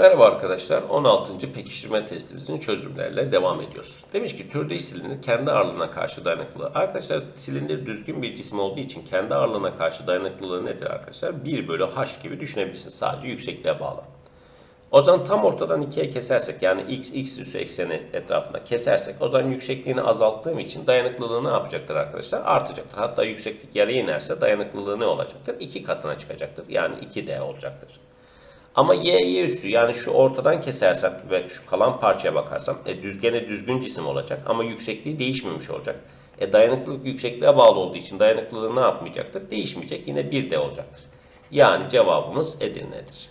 Merhaba arkadaşlar, 16. pekiştirme testimizin çözümleriyle devam ediyoruz. Demiş ki türde silindir kendi ağırlığına karşı dayanıklı. Arkadaşlar silindir düzgün bir cisim olduğu için kendi ağırlığına karşı dayanıklılığı nedir arkadaşlar? 1 bölü h gibi düşünebilirsiniz sadece yüksekliğe bağlı. O zaman tam ortadan ikiye kesersek yani x, x üssü ekseni etrafında kesersek o zaman yüksekliğini azalttığım için dayanıklılığı ne yapacaktır arkadaşlar? Artacaktır. Hatta yükseklik yarıya inerse dayanıklılığı ne olacaktır? 2 katına çıkacaktır. Yani 2D olacaktır. Ama y, y üssü yani şu ortadan kesersem ve şu kalan parçaya bakarsam e, düzgene düzgün cisim olacak ama yüksekliği değişmemiş olacak. E, dayanıklılık yüksekliğe bağlı olduğu için dayanıklılığı ne yapmayacaktır? Değişmeyecek. Yine 1D olacaktır. Yani cevabımız Edirne'dir.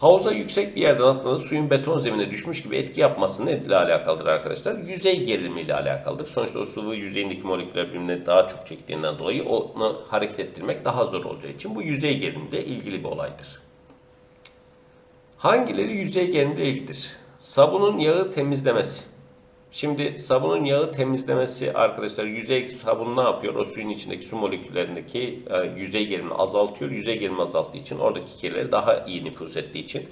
Havuza yüksek bir yerden atladığı suyun beton zemine düşmüş gibi etki yapması ne ile alakalıdır arkadaşlar? Yüzey gerilimi ile alakalıdır. Sonuçta o sıvı yüzeyindeki moleküller birbirine daha çok çektiğinden dolayı onu hareket ettirmek daha zor olacağı için bu yüzey gerilimiyle ilgili bir olaydır. Hangileri yüzey gerilimiyle ilgilidir? Sabunun yağı temizlemesi. Şimdi sabunun yağı temizlemesi arkadaşlar yüzey sabun ne yapıyor? O suyun içindeki su moleküllerindeki e, yüzey gerilimini azaltıyor. Yüzey gerilimi azalttığı için oradaki kirleri daha iyi nüfuz ettiği için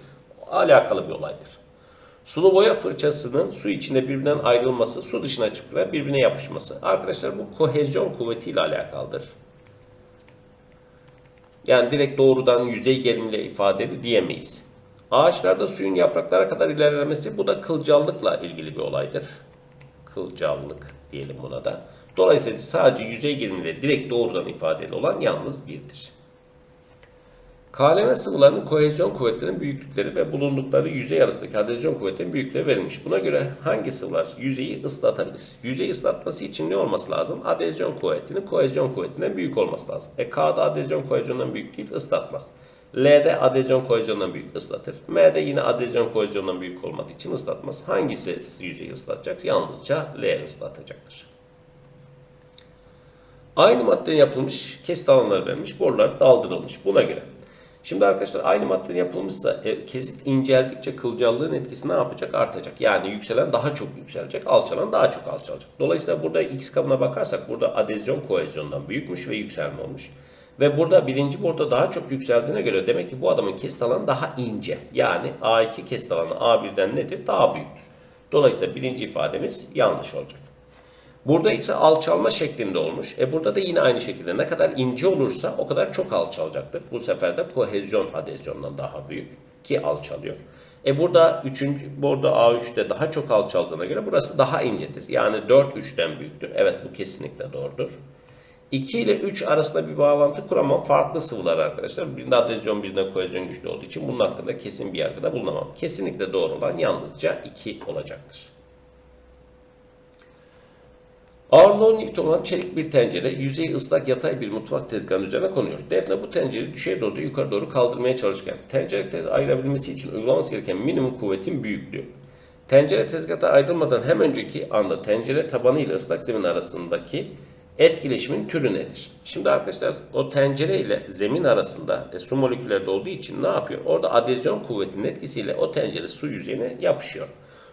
alakalı bir olaydır. Sulu boya fırçasının su içinde birbirinden ayrılması, su dışına çıkıp birbirine yapışması. Arkadaşlar bu kohezyon kuvvetiyle alakalıdır. Yani direkt doğrudan yüzey gerilimiyle ifadeli diyemeyiz. Ağaçlarda suyun yapraklara kadar ilerlemesi bu da kılcallıkla ilgili bir olaydır. Kılcallık diyelim buna da. Dolayısıyla sadece yüzey gerilimiyle direkt doğrudan ifadeli olan yalnız birdir. KLM sıvılarının kohezyon kuvvetlerinin büyüklükleri ve bulundukları yüzey arasındaki adezyon kuvvetlerinin büyüklükleri verilmiş. Buna göre hangi sıvılar yüzeyi ıslatabilir? Yüzeyi ıslatması için ne olması lazım? Adezyon kuvvetinin kohezyon kuvvetinden büyük olması lazım. E K'da adezyon kohezyondan büyük değil ıslatmaz. L'de adezyon kohezyondan büyük ıslatır. M'de yine adezyon kohezyondan büyük olmadığı için ıslatmaz. Hangisi yüzeyi ıslatacak? Yalnızca L ıslatacaktır. Aynı maddeden yapılmış kesit alanları verilmiş, borular daldırılmış. Buna göre Şimdi arkadaşlar aynı maddeden yapılmışsa e, kesit inceldikçe kılcallığın etkisi ne yapacak? Artacak. Yani yükselen daha çok yükselecek, alçalan daha çok alçalacak. Dolayısıyla burada x kabına bakarsak burada adezyon kohezyondan büyükmüş ve yükselme olmuş. Ve burada birinci borda daha çok yükseldiğine göre demek ki bu adamın kesit alanı daha ince. Yani A2 kesit alanı A1'den nedir? Daha büyüktür. Dolayısıyla birinci ifademiz yanlış olacak. Burada ise alçalma şeklinde olmuş. E burada da yine aynı şekilde ne kadar ince olursa o kadar çok alçalacaktır. Bu sefer de kohezyon adezyondan daha büyük ki alçalıyor. E burada 3. burada A3'te daha çok alçaldığına göre burası daha incedir. Yani 4 3'ten büyüktür. Evet bu kesinlikle doğrudur. 2 ile 3 arasında bir bağlantı kuramam. Farklı sıvılar arkadaşlar. Birinde adezyon birinde kohezyon güçlü olduğu için bunun hakkında kesin bir yargıda bulunamam. Kesinlikle doğru olan yalnızca 2 olacaktır. Ağırlığı 10 Newton olan çelik bir tencere yüzeyi ıslak yatay bir mutfak tezgahının üzerine konuyor. Defne bu tencereyi düşey doğru yukarı doğru kaldırmaya çalışırken tencere tez ayırabilmesi için uygulaması gereken minimum kuvvetin büyüklüğü. Tencere tezgahta ayrılmadan hem önceki anda tencere tabanı ile ıslak zemin arasındaki etkileşimin türü nedir? Şimdi arkadaşlar o tencere ile zemin arasında e, su molekülleri de olduğu için ne yapıyor? Orada adezyon kuvvetinin etkisiyle o tencere su yüzeyine yapışıyor.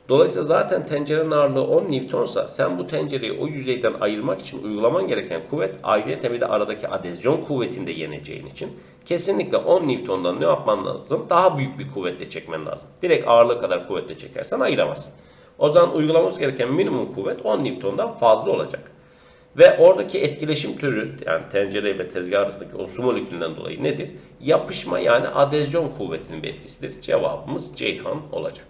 Dolayısıyla zaten tencerenin ağırlığı 10 Newtonsa sen bu tencereyi o yüzeyden ayırmak için uygulaman gereken kuvvet ayrıca bir de aradaki adezyon kuvvetinde yeneceğin için kesinlikle 10 Newton'dan ne yapman lazım? Daha büyük bir kuvvetle çekmen lazım. Direkt ağırlığı kadar kuvvetle çekersen ayıramazsın. O zaman uygulamamız gereken minimum kuvvet 10 Newton'dan fazla olacak. Ve oradaki etkileşim türü yani tencere ve tezgah arasındaki o su molekülünden dolayı nedir? Yapışma yani adezyon kuvvetinin bir etkisidir. Cevabımız Ceyhan olacak.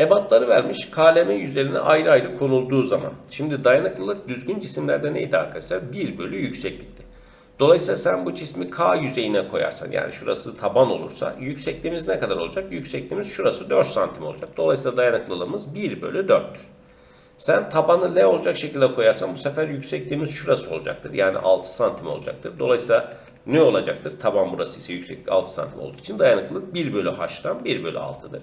Ebatları vermiş KLM yüzeyine ayrı ayrı konulduğu zaman. Şimdi dayanıklılık düzgün cisimlerde neydi arkadaşlar? 1 bölü yükseklikti. Dolayısıyla sen bu cismi K yüzeyine koyarsan yani şurası taban olursa yüksekliğimiz ne kadar olacak? Yüksekliğimiz şurası 4 santim olacak. Dolayısıyla dayanıklılığımız 1 bölü 4'tür. Sen tabanı L olacak şekilde koyarsan bu sefer yüksekliğimiz şurası olacaktır. Yani 6 santim olacaktır. Dolayısıyla ne olacaktır? Taban burası ise yükseklik 6 santim olduğu için dayanıklılık 1 bölü H'tan 1 bölü 6'dır.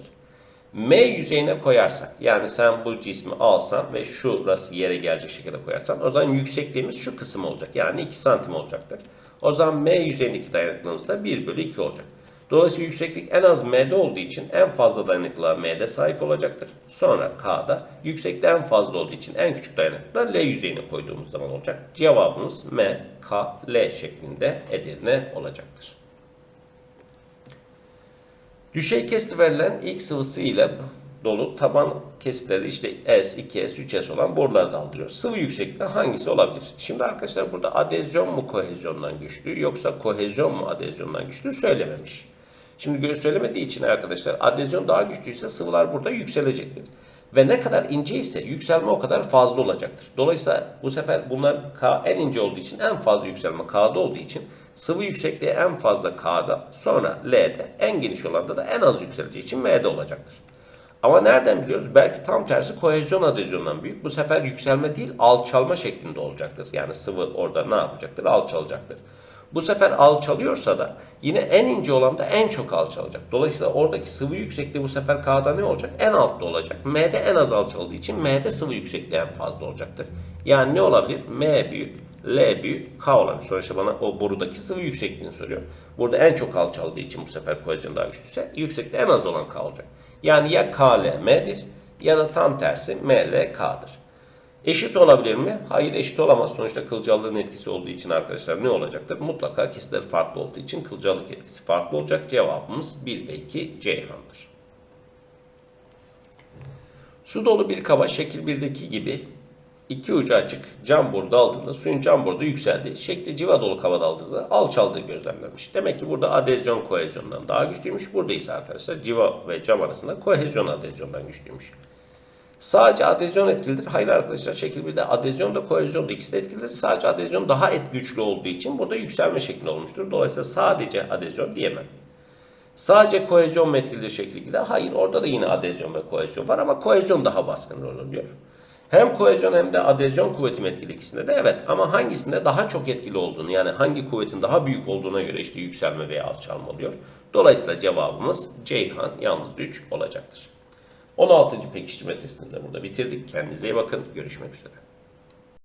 M yüzeyine koyarsak yani sen bu cismi alsan ve şurası yere gelecek şekilde koyarsan o zaman yüksekliğimiz şu kısım olacak. Yani 2 santim olacaktır. O zaman M yüzeyindeki dayanıklılığımız da 1 bölü 2 olacak. Dolayısıyla yükseklik en az M'de olduğu için en fazla dayanıklılığa M'de sahip olacaktır. Sonra K'da yükseklik en fazla olduğu için en küçük dayanıklılığa L yüzeyine koyduğumuz zaman olacak. Cevabımız M, K, L şeklinde Edirne olacaktır. Düşey kesti verilen ilk sıvısı ile dolu taban kesitleri işte S, 2S, 3S olan boruları daldırıyor. Sıvı yüksekliği hangisi olabilir? Şimdi arkadaşlar burada adezyon mu kohezyondan güçlü yoksa kohezyon mu adezyondan güçlü söylememiş. Şimdi gö- söylemediği için arkadaşlar adezyon daha güçlüyse sıvılar burada yükselecektir. Ve ne kadar ince ise yükselme o kadar fazla olacaktır. Dolayısıyla bu sefer bunlar K en ince olduğu için en fazla yükselme K'da olduğu için sıvı yüksekliği en fazla K'da sonra L'de en geniş olanda da en az yükseleceği için M'de olacaktır. Ama nereden biliyoruz? Belki tam tersi kohezyon adezyondan büyük. Bu sefer yükselme değil alçalma şeklinde olacaktır. Yani sıvı orada ne yapacaktır? Alçalacaktır. Bu sefer alçalıyorsa da yine en ince olan da en çok alçalacak. Dolayısıyla oradaki sıvı yüksekliği bu sefer K'da ne olacak? En altta olacak. M'de en az alçaldığı için M'de sıvı yüksekliği en fazla olacaktır. Yani ne olabilir? M büyük, L büyük, K olabilir. Sonuçta bana o borudaki sıvı yüksekliğini soruyor. Burada en çok alçaldığı için bu sefer kohezyon daha güçlüyse yüksekliği en az olan K olacak. Yani ya K, L, M'dir ya da tam tersi M, L, K'dır. Eşit olabilir mi? Hayır eşit olamaz. Sonuçta kılcallığın etkisi olduğu için arkadaşlar ne olacaktır? Mutlaka kesitler farklı olduğu için kılcallık etkisi farklı olacak. Cevabımız 1 ve 2 Ceyhan'dır. Su dolu bir kaba şekil 1'deki gibi iki ucu açık cam boru daldığında suyun cam boruda yükseldiği, şekli civa dolu kaba daldığında alçaldığı gözlemlenmiş. Demek ki burada adezyon kohezyondan daha güçlüymüş. Burada ise arkadaşlar civa ve cam arasında kohezyon adezyondan güçlüymüş. Sadece adezyon etkilidir. Hayır arkadaşlar şekil 1'de adezyon da kohezyon da ikisi de etkilidir. Sadece adezyon daha et güçlü olduğu için burada yükselme şeklinde olmuştur. Dolayısıyla sadece adezyon diyemem. Sadece kohezyon mu etkilidir şekil 2'de? Hayır orada da yine adezyon ve kohezyon var ama kohezyon daha baskın rol alıyor. Hem kohezyon hem de adezyon kuvveti mi etkili ikisinde de evet ama hangisinde daha çok etkili olduğunu yani hangi kuvvetin daha büyük olduğuna göre işte yükselme veya alçalma oluyor. Dolayısıyla cevabımız Ceyhan yalnız 3 olacaktır. 16. pekiştirme testini de burada bitirdik. Kendinize iyi bakın. Görüşmek üzere.